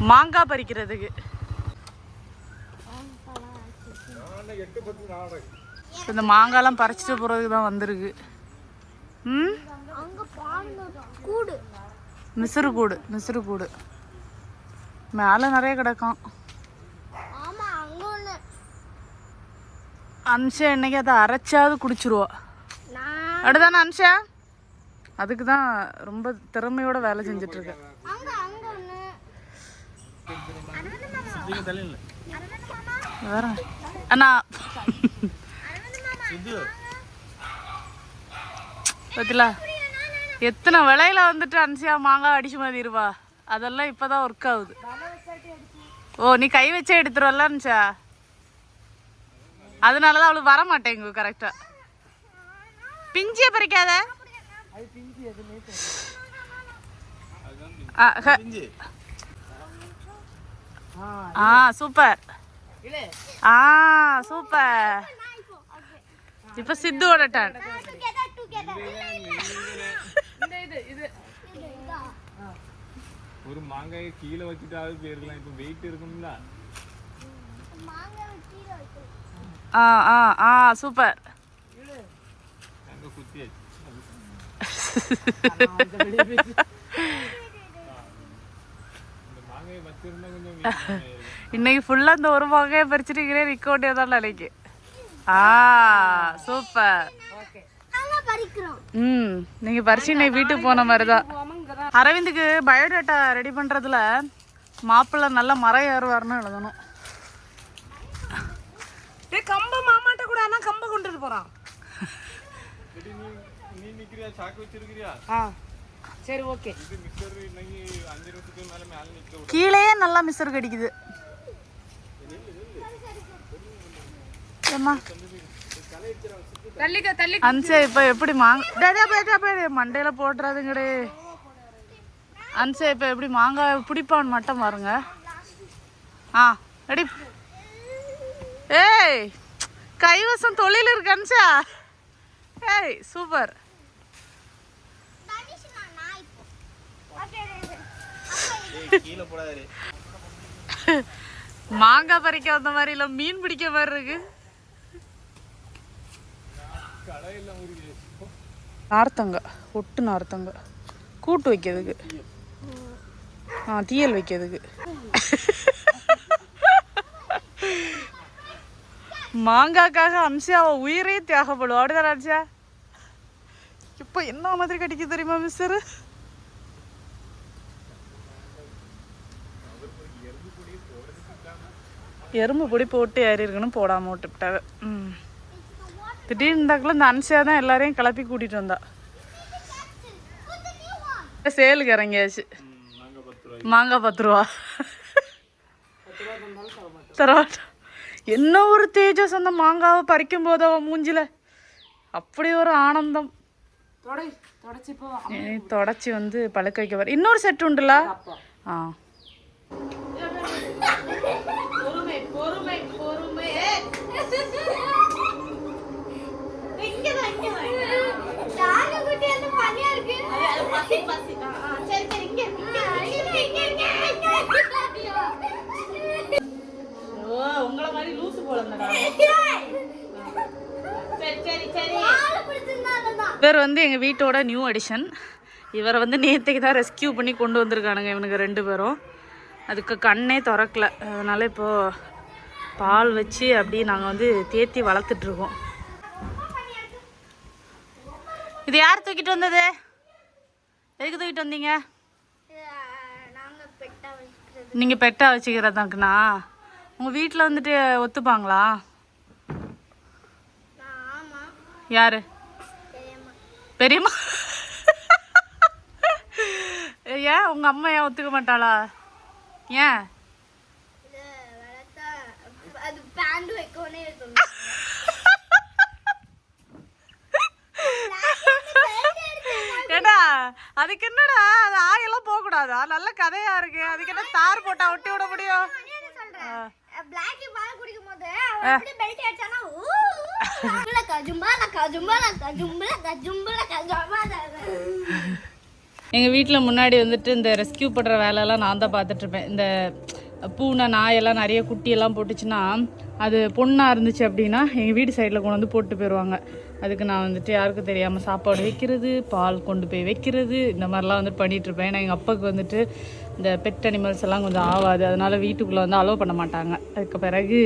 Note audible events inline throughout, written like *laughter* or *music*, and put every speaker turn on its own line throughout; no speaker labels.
மாங்காய் பறிக்கிறதுக்கு. இந்த மாங்காய்லாம் பறிச்சிட்டு போகிறதுக்கு தான் வந்திருக்கு. ம்?
கூடு
மிசுறு கூடு மிசுறு கூடு. மேலே நிறைய கிடக்கும். அன்ஷா இன்னைக்கு அதை அரைச்சாவது குடிச்சிருவா.
நான்
அப்படிதானே அன்ஷா? அதுக்கு தான் ரொம்ப திறமையோட வேலை செஞ்சுட்டு வேற அண்ணா பத்தில எத்தனை விலையில வந்துட்டு அன்சியா மாங்காய் அடிச்சு மாதிரி இருவா அதெல்லாம் இப்பதான் ஒர்க் ஆகுது. ஓ நீ கை வச்சே எடுத்துருவல்ல அன்ஷா அதனாலதான் அவளுக்கு வர மாட்டேங்க கரெக்டா பிஞ்சிய பறிக்காத. ஆ, ஹ. ஆ சூப்பர். ஆ சூப்பர். இப்ப சித்துவோட டர்ன்
ஒரு மாங்காயை கீழே வச்சுட்டாவது போயிருக்கலாம். இப்போ வெயிட் இருக்கும்ல.
ஆ ஆ ஆ சூப்பர்.
அங்கே குத்தியாச்சு *laughs* இந்த மாங்காயை வச்சிருந்தா கொஞ்சம் weight கம்மியாயிருக்கும்.
இன்னைக்கு ஃபுல்லா இந்த ஒரு மாங்காயை பறிச்சிருக்கிறே நிக்க வேண்டியதான் நினைக்கு ஆ சூப்பர் ம் நீங்க பறிச்சு இன்னைக்கு வீட்டுக்கு போன மாதிரி தான் அரவிந்துக்கு பயோடேட்டா ரெடி பண்றதுல மாப்பிள்ளை நல்ல மரம் ஏறுவார்னு எழுதணும்.
கம்ப மாமாட்ட கூட ஆனா கம்ப கொண்டுட்டு போறான்.
நீ நீ நிக்கிறியா? சாக்கு வச்சிருக்கிறியா?
ஆ. சரி ஓகே.
கீழேயே நல்லா மிஸ்டர் கடிக்குது. ஏம்மா?
தள்ளிக்க தள்ளி
அன்சே இப்ப எப்படி மாங்க மண்டையில போட்டுறாதுங்கடே. அன்சே இப்ப எப்படி மாங்காய் பிடிப்பான்னு மட்டும் பாருங்க. ஆ ரெடி ஏய் கைவசம் தொழில் இருக்கு அன்சா. ஏய் சூப்பர்
தனிஷ் நான் நான் இப்போ ஓகே
கீழே போடாதே *laughs*
மாங்காய் பறிக்க வந்த மாதிரி இல்ல மீன் பிடிக்க மாதிரி இருக்கு. நார்த்தங்க ஒட்டு நார்த்தங்க. கூட்டு வைக்கிறதுக்கு. ஆ தீயல் வைக்கிறதுக்கு. மாங்காக்காக அம்சியா அவ உயிரே தியாகப்படும். அப்படிதான் அம்சியா? இப்போ என்ன மாதிரி கடிக்க தெரியுமா மிஸ்டர் எறும்பு பொடி போட்டு ஏறி இருக்கணும் போடாம விட்டுவிட்டாங்க ம். திடீர்னு இருந்தாக்குள்ள இந்த அன்சியா தான் எல்லாரையும் கிளப்பி கூட்டிட்டு வந்தா. சேலுக்கு இறங்கியாச்சு. மாங்காய் பத்து ரூபா. தரமாட்டோம் என்ன ஒரு தேஜஸ் அந்த மாங்காவை பறிக்கும் போது அவன் மூஞ்சில? அப்படி ஒரு ஆனந்தம்.
தொடச்சி
வந்து பழுக்க வைக்க வர. இன்னொரு செட் உண்டுல? ஆ
பொறுமை பொறுமை பொறுமை
இங்க தான் இங்க தான் டாக குட்டி வந்து பனியா இருக்கு
பசி பசி
சரி சரி இங்க இங்க இங்க இங்க இங்க
ஓ உங்களை மாதிரி லூசு போல
சரி சரி சரி
ஆளு பிடிச்சிருந்தாலதான்
இவர் வந்து எங்கள் வீட்டோட நியூ அடிஷன் இவரை வந்து நேற்றுக்கு தான் ரெஸ்கியூ பண்ணி கொண்டு வந்திருக்கானுங்க இவனுங்க ரெண்டு பேரும். அதுக்கு கண்ணே திறக்கல. அதனால இப்போது பால் வச்சு அப்படியே நாங்கள் வந்து தேத்தி வளர்த்துட்ருக்கோம் இது யார் தூக்கிட்டு வந்தது? எதுக்கு தூக்கிட்டு வந்தீங்க?
நாங்க பெட்டா வைக்கிறது
நீங்கள் பெட்டாக வச்சுக்கிறதாங்கண்ணா. உங்கள் வீட்டில் வந்துட்டு ஒத்துப்பாங்களா? யார்? பெரியம்மா. ஏன் உங்கள் அம்மா ஏன் ஒத்துக்க மாட்டாளா? ஏன்? ஏடா அதுக்கு என்னடா? அது ஆயெல்லாம் போகக்கூடாதா? நல்ல கதையா இருக்கு. அதுக்கு என்ன தார் போட்டா ஒட்டி விட முடியும்?
பிளாக்கி பால் குடிக்கும் போது அவன் பெல்ட் அடிச்சானா
எங்கள் வீட்டில் முன்னாடி வந்துட்டு இந்த ரெஸ்கியூ பண்ணுற வேலையெல்லாம் நான் தான் பார்த்துட்ருப்பேன் இந்த பூனை நாயெல்லாம் நிறைய குட்டியெல்லாம் போட்டுச்சுன்னா அது பொண்ணாக இருந்துச்சு அப்படின்னா எங்கள் வீடு சைடில் கொண்டு வந்து போட்டு போயிடுவாங்க அதுக்கு நான் வந்துட்டு யாருக்கும் தெரியாமல் சாப்பாடு வைக்கிறது பால் கொண்டு போய் வைக்கிறது இந்த மாதிரிலாம் வந்துட்டு பண்ணிட்டு இருப்பேன். ஏன்னா எங்கள் அப்பாவுக்கு வந்துட்டு இந்த பெட் அனிமல்ஸ் எல்லாம் கொஞ்சம் ஆகாது அதனால வீட்டுக்குள்ளே வந்து அலோவ் பண்ண மாட்டாங்க. அதுக்கு பிறகு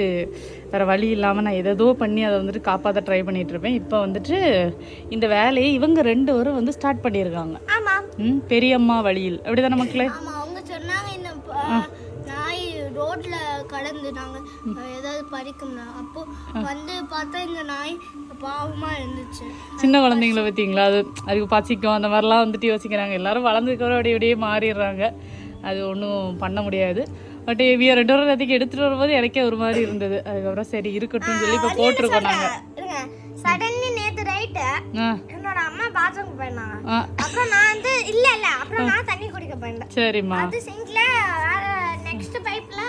வேறு வழி இல்லாமல் நான் எதோ பண்ணி அதை வந்துட்டு காப்பாற்ற ட்ரை பண்ணிட்டு இருப்பேன். இப்போ வந்துட்டு இந்த வேலையை இவங்க ரெண்டு பேரும் வந்து ஸ்டார்ட் பண்ணியிருக்காங்க. ம் பெரியம்மா வழியில். அப்படிதானே மக்களே?
ஆமா அவங்க சொன்னாங்க இந்த நாய் ரோட்ல கடந்து நாங்க ஏதாவது பறிக்கும்னா அப்போ வந்து பார்த்தா இந்த நாய் பாவமா இருந்துச்சு.
சின்ன குழந்தைங்கள பார்த்தீங்களா அது அதுக்கு பசிக்கும் அந்த மாதிரிலாம் வந்துட்டு யோசிக்கிறாங்க. எல்லாரும் வளர்ந்ததுக்கப்புறம் அப்படியே அப்படியே மாறிடுறாங்க. அது ஒன்றும் பண்ண முடியாது. பட் இவிய ரெண்டு வாரம் அதுக்கு எடுத்துகிட்டு வரும்போது எனக்கே ஒரு மாதிரி இருந்தது. அதுக்கப்புறம் சரி இருக்கட்டும்னு சொல்லி இப்போ போட்டிருக்கோம் நாங்கள்
சடன்லி நேத்து ரைட்டு என்னோட அம்மா பாத்ரூம் போயிருந்தாங்க. அப்புறம் நான் வந்து இல்ல இல்ல. அப்புறம் நான் தண்ணி குடிக்க போயிருந்தேன்.
சரிம்மா.
அது சிங்க்ல நெக்ஸ்ட் பைப்ல.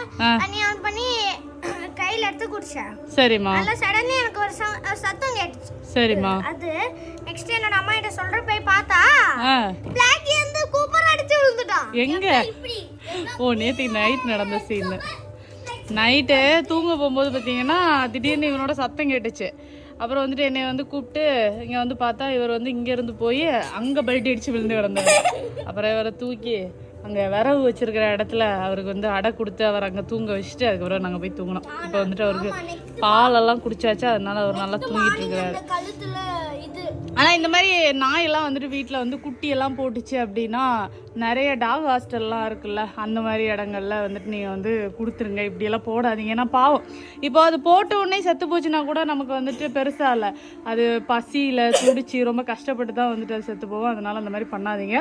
தண்ணி ஆன் பண்ணி கையில எடுத்து குடிச்சேன்.
சரிம்மா.
அதுல சடன்லி எனக்கு ஒரு சத்தம் கேட்டுச்சு.
சரிம்மா.
அது நெக்ஸ்ட் என்னோட அம்மா கிட்ட சொல்ற போய் பார்த்தா
ஆ
பிளாக்கி வந்து கூப்பர் அடிச்சு விழுந்துட்டான்
எங்க? ஓ நேற்று நைட் நடந்த சீன் நைட்டு தூங்க போகும்போது பார்த்தீங்கன்னா திடீர்னு இவனோட சத்தம் கேட்டுச்சு. அப்புறம் வந்துட்டு என்னை வந்து கூப்பிட்டு இங்கே வந்து பார்த்தா இவர் வந்து இங்கேருந்து போய் அங்கே பல்ட்டி அடித்து விழுந்து கிடந்தாரு. அப்புறம் இவரை தூக்கி அங்கே விரவு வச்சிருக்கிற இடத்துல அவருக்கு வந்து அடை கொடுத்து அவர் அங்கே தூங்க வச்சுட்டு அதுக்கப்புறம் நாங்கள் போய் தூங்கினோம். இப்போ வந்துட்டு அவருக்கு பாலெல்லாம் குடிச்சாச்சு அதனால அவர் நல்லா தூங்கிட்டு இருக்கிறாரு. ஆனால் இந்த மாதிரி நாயெல்லாம் வந்துட்டு வீட்டில் வந்து குட்டியெல்லாம் போட்டுச்சு அப்படின்னா நிறைய டாக் ஹாஸ்டல்லாம் இருக்குல்ல அந்த மாதிரி இடங்கள்ல வந்துட்டு நீங்கள் வந்து கொடுத்துருங்க. இப்படியெல்லாம் போடாதீங்க. ஏன்னா பாவம். இப்போ அது போட்ட உடனே செத்து போச்சுன்னா கூட நமக்கு வந்துட்டு பெருசாக இல்லை. அது பசியில் துடிச்சு ரொம்ப கஷ்டப்பட்டு தான் வந்துட்டு அது செத்து போவோம் அதனால அந்த மாதிரி பண்ணாதீங்க.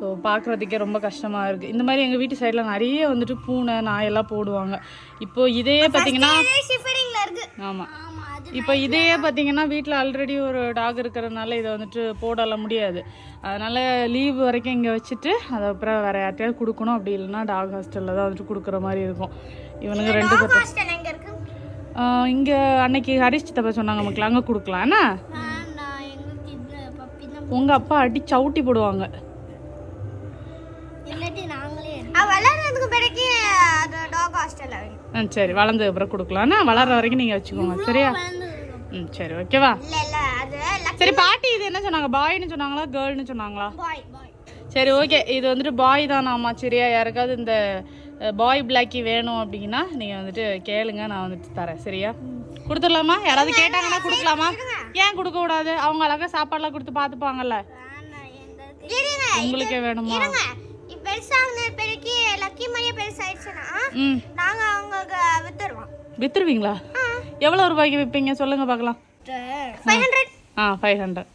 ஸோ பார்க்குறதுக்கே ரொம்ப கஷ்டமாக இருக்குது இந்த மாதிரி எங்கள் வீட்டு சைடில் நிறைய வந்துட்டு பூனை நாயெல்லாம் போடுவாங்க. இப்போ இதே பார்த்தீங்கன்னா ஆமாம் இப்போ இதே பார்த்தீங்கன்னா வீட்டில் ஆல்ரெடி ஒரு டாக் இருக்கிறதுனால இதை வந்துட்டு போடலாம் முடியாது. அதனால் லீவ் வரைக்கும் இங்கே வச்சுட்டு அது அப்புறம் வேறு யார்ட்டையாவது கொடுக்கணும். அப்படி இல்லைன்னா டாக் ஹாஸ்டலில் தான் வந்துட்டு கொடுக்குற மாதிரி இருக்கும். இவனுங்க ரெண்டு பேர்
ஹாஸ்டல் எங்க இருக்கு?
இங்கே அன்னைக்கு ஹரிஷ் சித்தப்பா சொன்னாங்க மக்கள் அங்கே கொடுக்கலாம் என்ன? உங்கள் அப்பா அடி சவுட்டி போடுவாங்க. ஆ சரி வளர்ந்ததுக்கு அப்புறம் கொடுக்கலாம்னா வளர்ற வரைக்கும் நீங்கள் வச்சுக்கோங்க சரியா? ம் சரி ஓகேவா? சரி பாட்டி இது என்ன சொன்னாங்க? பாய்னு சொன்னாங்களா கேர்ள்னு சொன்னாங்களா? சரி ஓகே இது வந்துட்டு பாய் தானாமா சரியா? யாருக்காவது இந்த பாய் பிளாக்கி வேணும் அப்படின்னா நீங்கள் வந்துட்டு கேளுங்க நான் வந்துட்டு தரேன் சரியா? கொடுத்துடலாமா? யாராவது கேட்டாங்கன்னா கொடுக்கலாமா? ஏன் கொடுக்க கூடாது அவங்க அழகா சாப்பாடுலாம் கொடுத்து பார்த்துப்பாங்கல்ல. உங்களுக்கே வேணுமா?
பெருசாகுன பிறகு லக்கி மணியா பெருசாயிடுச்சுன்னா
ம்.
நாங்க அவங்களுக்கு வித்துருவோம்
வித்துருவீங்களா? எவ்வளோ ரூபாய்க்கு விற்பீங்க சொல்லுங்க பார்க்கலாம்.
ஃபைவ் ஹண்ட்ரட்
ஆ ஃபைவ் ஹண்ட்ரட்